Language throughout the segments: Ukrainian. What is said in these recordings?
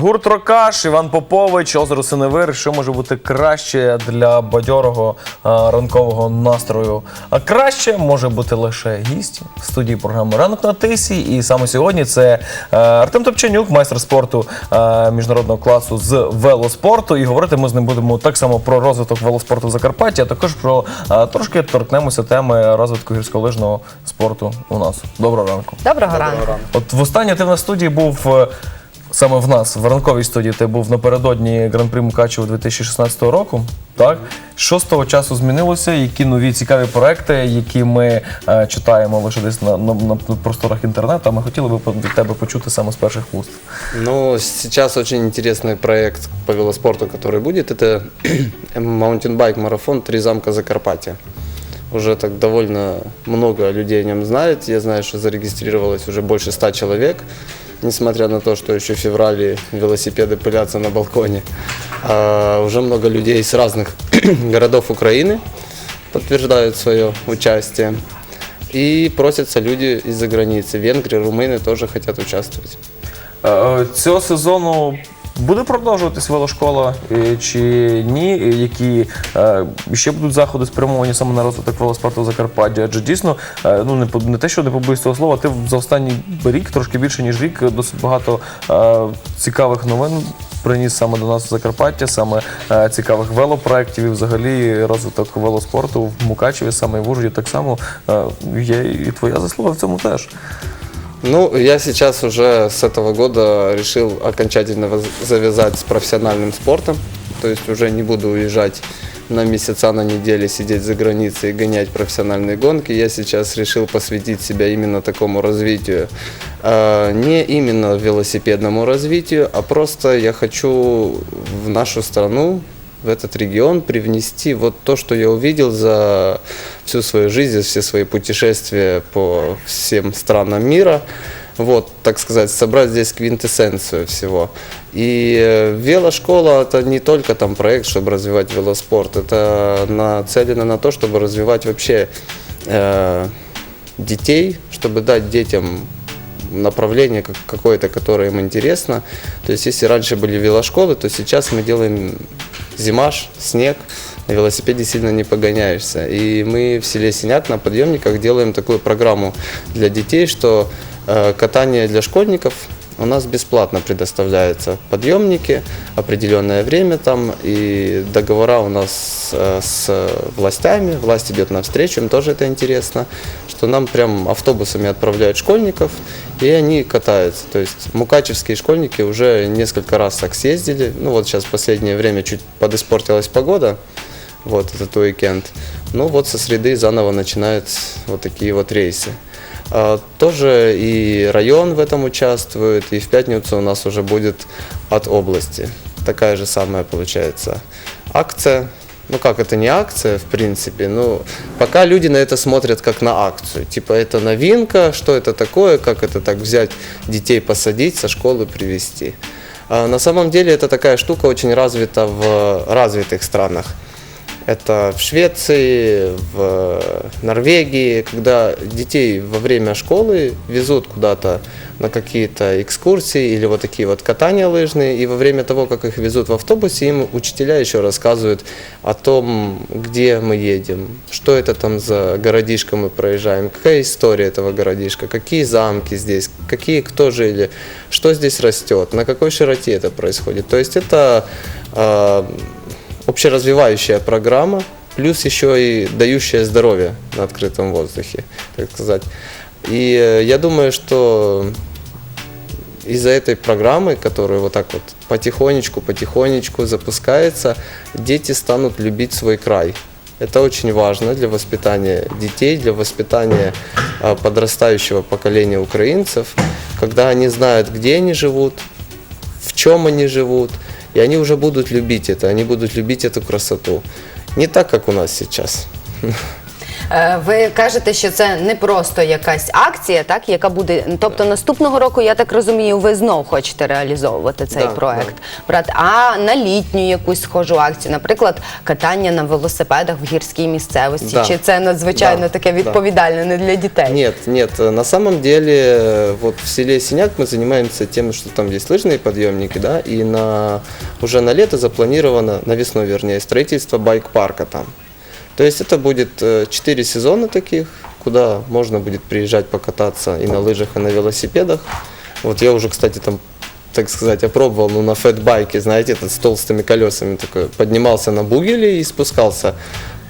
Гурт Рокаш, Іван Попович, озеро Синевир. Що може бути краще для бадьорого а, ранкового настрою? А краще може бути лише гість в студії програми Ранок на тисі. І саме сьогодні це е, Артем Топчанюк, майстер спорту е, міжнародного класу з велоспорту. І говорити ми з ним будемо так само про розвиток велоспорту в Закарпатті, а також про е, трошки торкнемося теми розвитку гірськолижного спорту у нас. Доброго ранку. Доброго ранку. От востаннє ти в нас студії був е, саме в нас, в ранковій студії. Ти був напередодні Гран-прі Мукачево 2016 року. Так що з того часу змінилося? Які нові цікаві проекти, які ми е, читаємо лише десь на, на, на просторах інтернету? А ми хотіли би від тебе почути саме з перших вуст. Ну, сейчас очень интересный проект по велоспорту, который будет. Это маунтинбайк-марафон «Три замка Закарпатья». Уже так довольно много людей о нем знает. Я знаю, что зарегистрировалось уже больше ста человек, несмотря на то, что еще в феврале велосипеды пылятся на балконе. А уже много людей с разных городов Украины подтверждают свое участие. И просятся люди из-за границы. Венгры, румыны тоже хотят участвовать. Е, е, Цього сезону буде продовжуватись велошкола е, чи ні? Е, Які е, ще будуть заходи спрямовані саме на розвиток велоспорту в Закарпатті? Адже дійсно, ну не не те, що не побоюсь цього слова, ти за останній рік, трошки більше ніж рік, досить багато цікавих новин. Приніс саме до нас в Закарпаття, саме цікавих велопроєктів і взагалі розвиток велоспорту в Мукачеві, саме в Ужгороді так само є і твоя заслуга в цьому теж. Ну, я сейчас уже с этого года решил окончательно завязать с профессиональным спортом. То есть уже не буду уезжать на месяца, на недели, сидеть за границей и гонять профессиональные гонки. Я сейчас решил посвятить себя именно такому развитию. Э, Не именно велосипедному развитию, а просто я хочу в нашу страну в этот регион привнести вот то, что я увидел за всю свою жизнь, за все свои путешествия по всем странам мира. Вот, так сказать, собрать здесь квинтэссенцию всего. И э, велошкола это не только там проект, чтобы развивать велоспорт, это нацелено на то, чтобы развивать вообще э, детей, чтобы дать детям направление как- какое-то, которое им интересно. То есть если раньше были велошколы, то сейчас мы делаем зимаш, снег, на велосипеде сильно не погоняешься. И мы в селе Синяк на подъемниках делаем такую программу для детей, что э, катание для школьников у нас бесплатно предоставляется подъемники, определенное время там, и договора у нас э, с властями, власть идет навстречу, им тоже это интересно, что нам прям автобусами отправляют школьников, и они катаются. То есть мукачевские школьники уже несколько раз так съездили, ну вот сейчас в последнее время чуть подиспортилась погода, вот этот уикенд. Ну вот со среды заново начинают вот такие вот рейсы. А, Тоже и район в этом участвует, и в пятницу у нас уже будет от области. Такая же самая получается акция. Ну как, это не акция, в принципе, ну пока люди на это смотрят как на акцию. Типа это новинка, что это такое, как это так взять детей посадить, со школы привезти. А на самом деле это такая штука очень развита в развитых странах. Это в Швеции, в Норвегии, когда детей во время школы везут куда-то на какие-то экскурсии или вот такие вот катания лыжные, и во время того, как их везут в автобусе, им учителя еще рассказывают о том, где мы едем, что это там за городишко мы проезжаем, какая история этого городишка, какие замки здесь, какие кто жили, что здесь растет, на какой широте это происходит. То есть это э, общеразвивающая программа, плюс еще и дающая здоровье на открытом воздухе, так сказать. И э, я думаю, что из-за этой программы, которая вот так вот потихонечку, потихонечку запускается, дети станут любить свой край. Это очень важно для воспитания детей, для воспитания а, подрастающего поколения украинцев, когда они знают, где они живут, в чем они живут, и они уже будут любить это, они будут любить эту красоту. Не так, как у нас сейчас. Е, Ви кажете, що це не просто якась акція, так яка буде. Тобто наступного року, я так розумію, ви знов хочете реалізовувати цей Да, проект. Брат, а на літню якусь схожу акцію, наприклад, катання на велосипедах в гірській місцевості. Да. Чи це надзвичайно Да, таке да. відповідальне не для дітей? Нет, нет, э, на самом деле, э, вот в селе Синяк мы занимаемся тем, что там есть лыжные подъемники, да, и на, уже на лето запланировано, на весну вернее, строительство байк-парка там. То есть это будет э, четыре сезона таких, куда можно будет приезжать покататься и на лыжах, и на велосипедах. Вот я уже, кстати, там так сказать, опробовал, ну, на фэтбайке, знаете, этот с толстыми колесами такой, поднимался на бугеле и спускался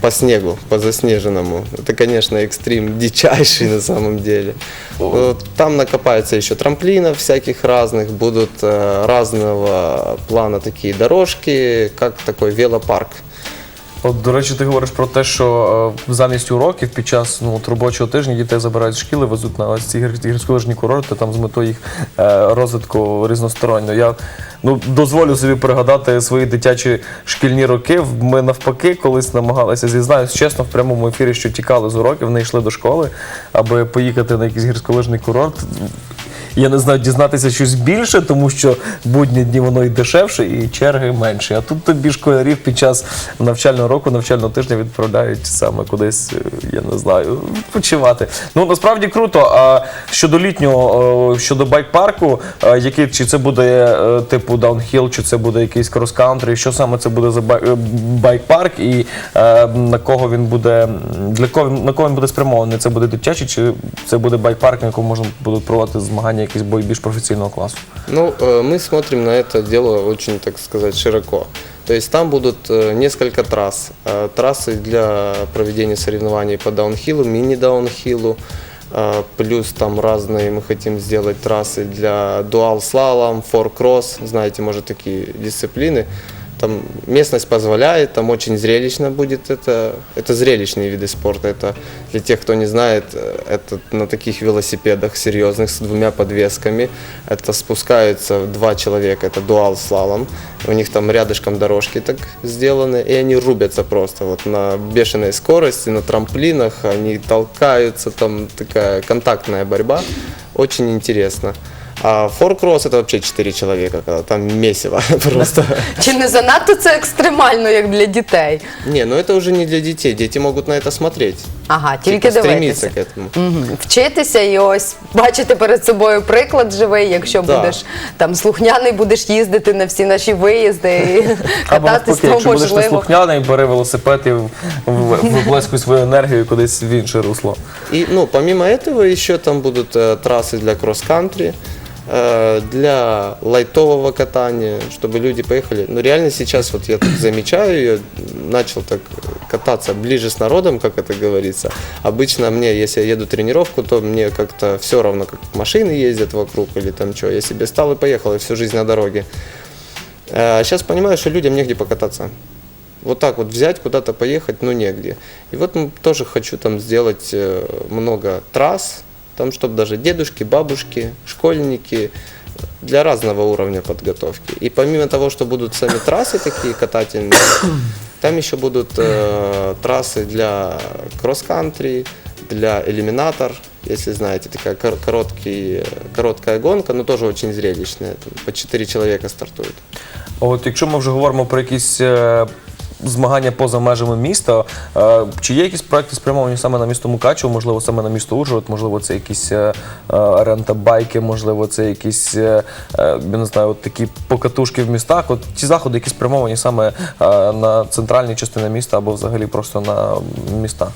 по снегу, по заснеженному. Это, конечно, экстрим дичайший на самом деле. Там накопается еще трамплинов всяких разных, будут э, разного плана такие дорожки, как такой велопарк. От, до речі, ти говориш про те, що е, замість уроків під час ну, от, робочого тижня дітей забирають з шкіли, везуть на ось ці гір- гірськолижні курорти там з метою їх е, розвитку різностороннього. Я ну, дозволю собі пригадати свої дитячі шкільні роки. Ми навпаки колись намагалися зізнаюсь чесно в прямому ефірі, що тікали з уроків, не йшли до школи, аби поїхати на якийсь гірськолижний курорт. Я не знаю, дізнатися щось більше, тому що будні дні воно і дешевше, і черги менші. А тут тобі школярів під час навчального року, навчального тижня відправляють саме кудись, е, я не знаю, почивати. Ну насправді круто. А щодо літнього, е, щодо байк-парку, е, який чи це буде типу даунхіл, чи це буде якийсь крос-кантри, що саме це буде за бай- байк-парк, і на кого він буде для кого на кого він буде спрямований? Це буде дитячий, чи це буде байк-парк, на якому можна будуть проводити змагання якісь бої більш професійного класу? Ну, э, мы смотрим на это дело очень, так сказать, широко. То есть там будут э, несколько трасс. Э, Трассы для проведения соревнований по даунхиллу, мини-даунхиллу, э, плюс там разные мы хотим сделать трассы для дуал-слалом, фор-кросс, знаете, может, такие дисциплины. Там местность позволяет, там очень зрелищно будет это. Это зрелищные виды спорта. Это для тех, кто не знает, э, это на таких велосипедах серьезных с двумя подвесками. Это спускаются два человека, это дуал слалом. У них там рядышком дорожки так сделаны, и они рубятся просто вот на бешеной скорости, на трамплинах, они толкаются, там такая контактная борьба. Очень интересно. А форкросс это вообще четыре человека, когда там месиво просто. Чи не занадто це екстремально, як для дітей? Не, ну это уже не для детей. Дети могут на это смотреть. Ага, тільки Типа стремиться дивитися. к этому. Мгм. Вчитися і ось бачити перед собою приклад живий, якщо Да. будеш там слухняний, будеш їздити на всі наші виїзди і Або кататись, навпаки, то якщо будеш можливо. неслухняний, бери велосипед і в- в- виплескуй свою енергію кудись в інше русло. И, ну, помимо этого, еще там будут э, трассы для кросс-кантри, э, для лайтового катания, чтобы люди поехали. Ну, реально сейчас вот я так замечаю, я начал так кататься ближе с народом, как это говорится. Обычно мне, если я еду тренировку, то мне как-то все равно, как машины ездят вокруг или там что. Я себе стал и поехал, и всю жизнь на дороге. А сейчас понимаю, что людям негде покататься. Вот так вот взять, куда-то поехать, ну негде. И вот тоже хочу там сделать э, много трасс, там, чтобы даже дедушки, бабушки, школьники для разного уровня подготовки. И помимо того, что будут сами трассы такие катательные, там еще будут э, трассы для кросс-кантри, для элиминатор, если знаете, такая кор- короткий, короткая гонка, но тоже очень зрелищная. Там по 4 человека стартуют. А От якщо ми вже говоримо про якісь е, змагання поза межами міста, е, чи є якісь проекти спрямовані саме на місто Мукачево, можливо, саме на місто Ужгород, можливо, це якісь е, е, рента-байки, можливо, це якісь, е, е, я не знаю, от такі покатушки в містах. От ті заходи, які спрямовані саме е, на центральні частини міста або взагалі просто на міста.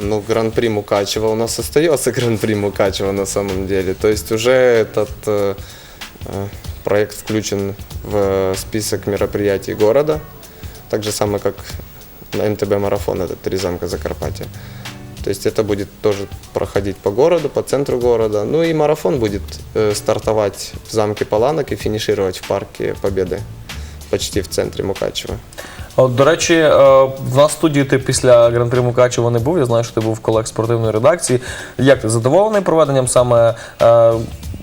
Ну, Гран-при Мукачева у нас остается Гран-при Мукачева на самом деле. То есть уже этот э, э, проект включен в список мероприятий города. Так же самое, как на МТБ-марафон, этот «Три замка Закарпатья». То есть это будет тоже проходить по городу, по центру города. Ну и марафон будет э, стартовать в замке Паланок и финишировать в парке Победы, почти в центре Мукачева. От, до речі, е, в нас в студії ти після Гран-при Мукачева не був. Я знаю, що ти був в колег спортивної редакції. Як ти задоволений проведенням саме е,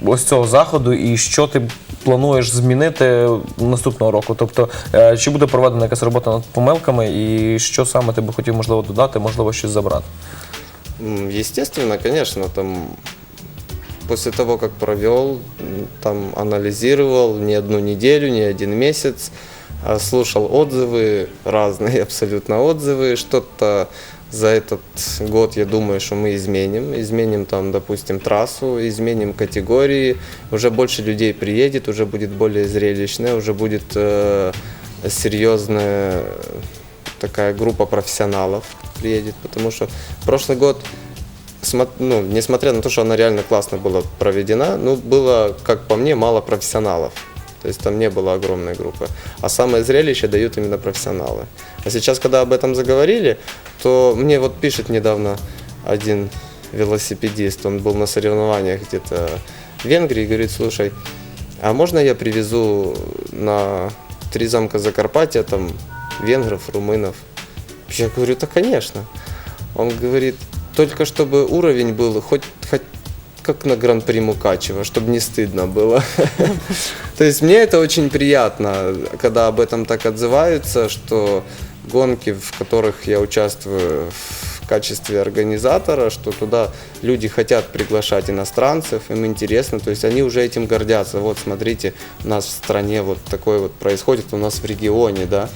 ось цього заходу, і що ти плануєш змінити наступного року? Тобто, е, чи буде проведена якась робота над помилками, і що саме ти би хотів можливо додати, можливо, щось забрати? М, Естественно, конечно, там после того, как провел, м, там анализировал не одну неделю, не один месяц, а слушал отзывы, разные абсолютно отзывы, что-то за этот год, я думаю, что мы изменим. Изменим там, допустим, трассу, изменим категории, уже больше людей приедет, уже будет более зрелищная, уже будет э, серьезная такая группа профессионалов приедет, потому что прошлый год, ну, несмотря на то, что она реально классно была проведена, ну, было, как по мне, мало профессионалов. То есть там не было огромной группы. А самое зрелище дают именно профессионалы. А сейчас, когда об этом заговорили, то мне вот пишет недавно один велосипедист, он был на соревнованиях где-то в Венгрии, и говорит, слушай, а можно я привезу на три замка Закарпатья там венгров, румынов? Я говорю, да, конечно. Он говорит, только чтобы уровень был хоть, хоть как на Гран-при Мукачева, чтобы не стыдно было. То есть мне это очень приятно, когда об этом так отзываются, что гонки, в которых я участвую в качестве организатора, что туда люди хотят приглашать иностранцев, им интересно, то есть они уже этим гордятся. Вот смотрите, у нас в стране вот такое вот происходит, у нас в регионе, да.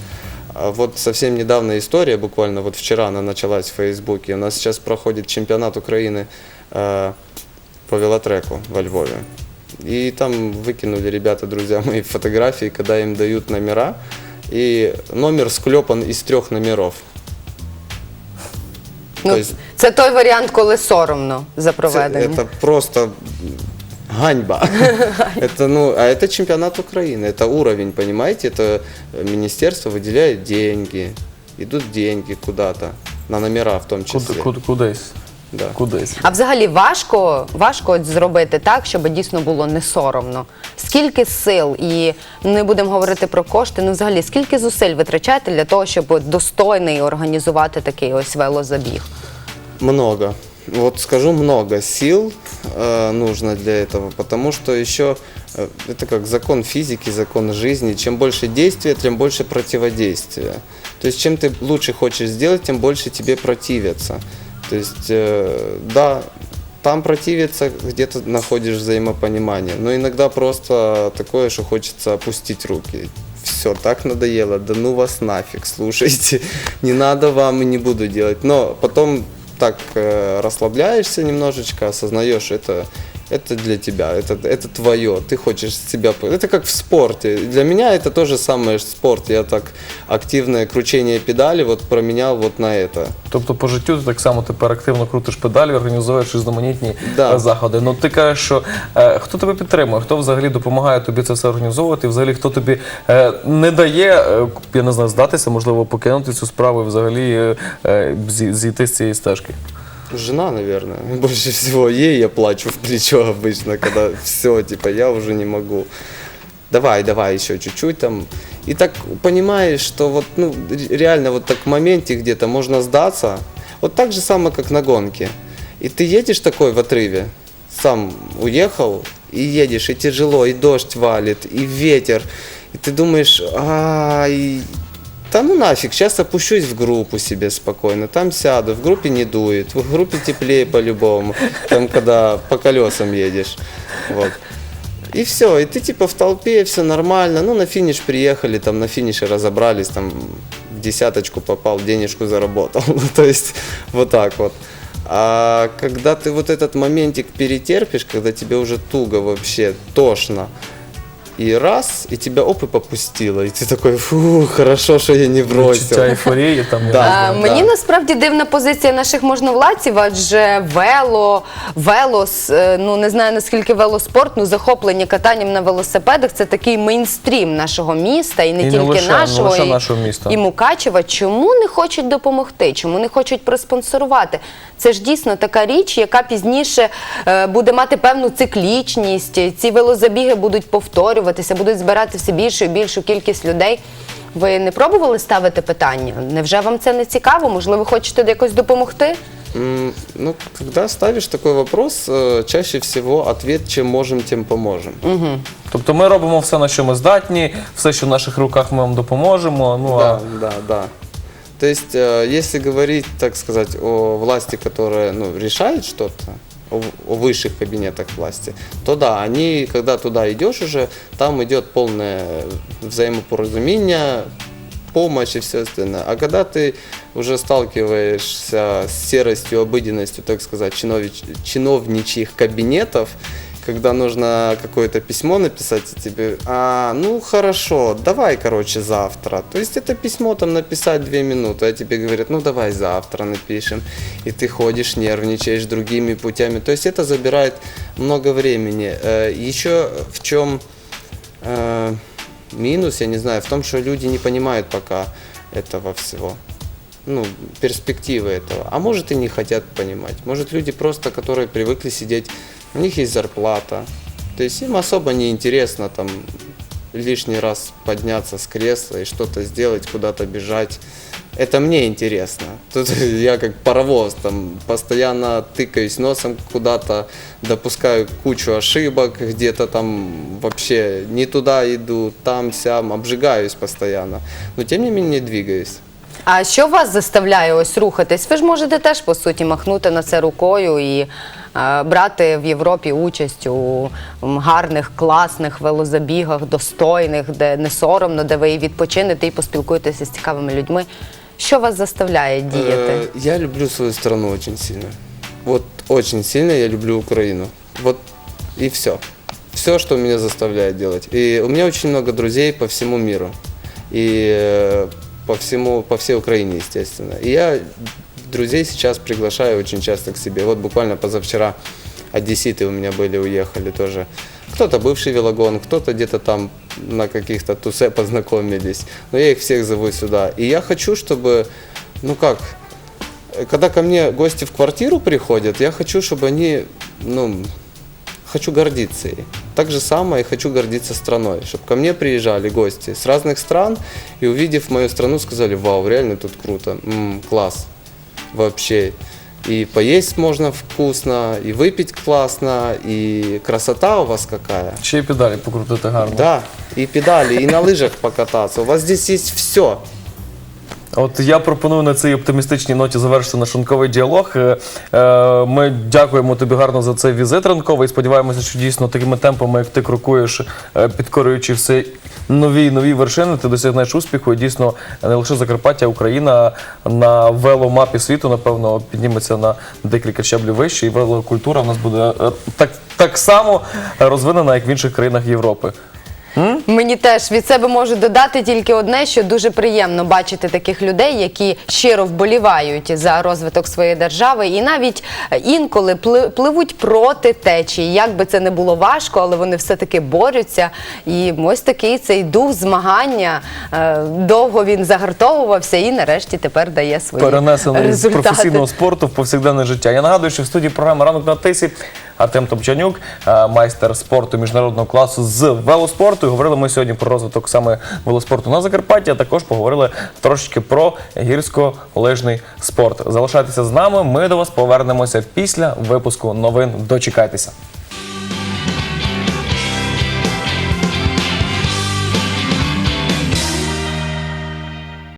А Вот совсем недавно история, буквально вот вчера она началась в Фейсбуке. У нас сейчас проходит чемпионат Украины э, по велотреку во Львове. И там выкинули ребята, друзья мои, фотографии, когда им дают номера. И номер склепан из трех номеров. Ну, То есть- це той варіант, коли соромно за Это, проведення. это просто ганьба. это, ну, а это чемпионат Украины, это уровень, понимаете? Это министерство выделяет деньги, идут деньги куда-то, на номера в том числе. Куди, куди, кудись. Да. Кудись. А взагалі важко, важко от зробити так, щоб дійсно було не соромно. Скільки сил, і не будемо говорити про кошти, ну взагалі скільки зусиль витрачаєте для того, щоб от достойно і організувати такий ось велозабіг? Много. Вот скажу, много сил э, нужно для этого, потому что еще э, это как закон физики, закон жизни. Чем больше действия, тем больше противодействия. То есть чем ты лучше хочешь сделать, тем больше тебе противятся. То есть, э, да, там противиться, где-то находишь взаимопонимание, но иногда просто такое, что хочется опустить руки. Все, так надоело, да ну вас нафиг, слушайте, не надо вам и не буду делать. Но потом так э, расслабляешься немножечко, осознаешь, это, это для тебя, это, это твое, ты хочешь себя... по- Это как в спорте. Для меня это то же самое что спорт. Я так активное кручение педали вот променял вот на это. Тобто по життю ти так само тепер активно крутиш педалі, організуєш різноманітні Да. е, заходи. Ну ти кажеш, що е, хто тебе підтримує, хто взагалі допомагає тобі це все організовувати, і взагалі хто тобі е, не дає, е, я не знаю, здатися, можливо, покинути цю справу і взагалі е, е, зі- зійти з цієї стежки. Жена, наверное, больше всего ей я плачу в плечо обычно, когда все, типа, я уже не могу. Давай, давай еще чуть-чуть там. И так понимаешь, что вот, ну, ре- реально вот так в моменте где-то можно сдаться. Вот так же самое, как на гонке. И ты едешь такой в отрыве, сам уехал, и едешь, и тяжело, и дождь валит, и ветер. И ты думаешь, ай, да ну нафиг, сейчас опущусь в группу себе спокойно, там сяду, в группе не дует, в группе теплее по-любому, там когда по колесам едешь. Вот. И все, и ты типа в толпе, все нормально, ну на финиш приехали, там на финише разобрались, там в десяточку попал, денежку заработал, Ну, то есть вот так вот. А когда ты вот этот моментик перетерпишь, когда тебе уже туго вообще, тошно, и раз, и тебя оп, и попустило, и ты такой, фу, хорошо, что я не бросил. Відчуття ейфорії там. я Да. не А, знаю. мені да. насправді дивна позиція наших можновладців, адже вело, велос, е, ну не знаю наскільки велоспорт, ну захоплення катанням на велосипедах це такий мейнстрім нашого міста, і не І не тільки лише- не нашого, лише і, нашого міста. і Мукачева. Чому не хочуть допомогти? Чому не хочуть проспонсорувати? Це ж дійсно така річ, яка пізніше е, буде мати певну циклічність. Ці велозабіги будуть повторюватися, будуть збирати все більшу і більшу кількість людей. Ви не пробували ставити питання? Невже вам це не цікаво? Можливо, хочете якось допомогти? Ну, когда ставишь такой вопрос, э, чаще всего ответ «чем можем, тем поможем». Тобто ми робимо все, на що ми здатні, все, що в наших руках ми вам допоможемо. Ну а Да, да, да. То есть, э, если говорить, так сказать, о власти, которая ну, решает что-то, о, о высших кабинетах власти, то да, они, когда туда идешь уже, там идет полное взаимопоразумение, помощь и все остальное. А когда ты уже сталкиваешься с серостью, обыденностью, так сказать, чинович- чиновничьих кабинетов, когда нужно какое-то письмо написать и тебе, а, ну хорошо, давай, короче, завтра. То есть это письмо там написать две минуты, а тебе говорят, ну давай завтра напишем. И ты ходишь, нервничаешь другими путями. То есть это забирает много времени. Э, Еще в чем э, минус, я не знаю, в том, что люди не понимают пока этого всего. Ну, перспективы этого. А может и не хотят понимать. Может люди просто, которые привыкли сидеть, у них есть зарплата. То есть им особо не интересно там лишний раз подняться с кресла и что-то сделать, куда-то бежать. Это мне интересно. Тут я как паровоз, там постоянно тыкаюсь носом куда-то, допускаю кучу ошибок, где-то там вообще не туда иду, там, сям, обжигаюсь постоянно. Но тем не менее двигаюсь. А що вас заставляє ось рухатись? Ви ж можете теж по суті махнути на це рукою і брати в Європі участь у гарних, класних велозабігах, достойних, де не соромно, де ви і відпочинете і поспілкуєтеся з цікавими людьми. Що вас заставляє діяти? Э, Я люблю свою страну очень сильно. Вот очень сильно я люблю Украину. Вот и все. Все, что меня заставляет делать. И у меня очень много друзей по всему миру. И э, по всему, по всей Украине, естественно. И я друзей сейчас приглашаю очень часто к себе. Вот буквально позавчера одесситы у меня были, уехали тоже. Кто-то бывший велогон, кто-то где-то там на каких-то тусе познакомились. Но я их всех зову сюда. И я хочу, чтобы, ну как, когда ко мне гости в квартиру приходят, я хочу, чтобы они, ну, хочу гордиться ей. Так же самое и хочу гордиться страной. Чтобы ко мне приезжали гости с разных стран и увидев мою страну, сказали, вау, реально тут круто, М, класс, вообще. И поесть можно вкусно, и выпить классно, и красота у вас какая. Ще й педалі покрутити гарно. Да, и педали, и на лыжах покататься. У вас здесь есть все. От я пропоную на цій оптимістичній ноті завершити наш ранковий діалог. Е, е, Ми дякуємо тобі гарно за цей візит ранковий. Сподіваємося, що дійсно такими темпами, як ти крокуєш, е, підкорюючи все нові і нові вершини, ти досягнеш успіху. І дійсно не лише Закарпаття, Україна на веломапі світу, напевно, підніметься на декілька щаблів вище, і велокультура в нас буде так, так само розвинена, як в інших країнах Європи. Мені теж від себе можу додати тільки одне, що дуже приємно бачити таких людей, які щиро вболівають за розвиток своєї держави, і навіть е, інколи пли- пливуть проти течії. Як би це не було важко, але вони все-таки борються. І ось такий цей дух змагання е, довго він загартовувався і нарешті тепер дає свої перенесений з результати. професійного спорту в повсякденне життя. Я нагадую, що в студії програми Ранок на тисі Артем Топчанюк, е, майстер спорту міжнародного класу з велоспорту. Говорили ми сьогодні про розвиток саме велоспорту на Закарпатті, а також поговорили трошечки про гірсько-лижний спорт. Залишайтеся з нами. Ми до вас повернемося після випуску новин. Дочекайтеся.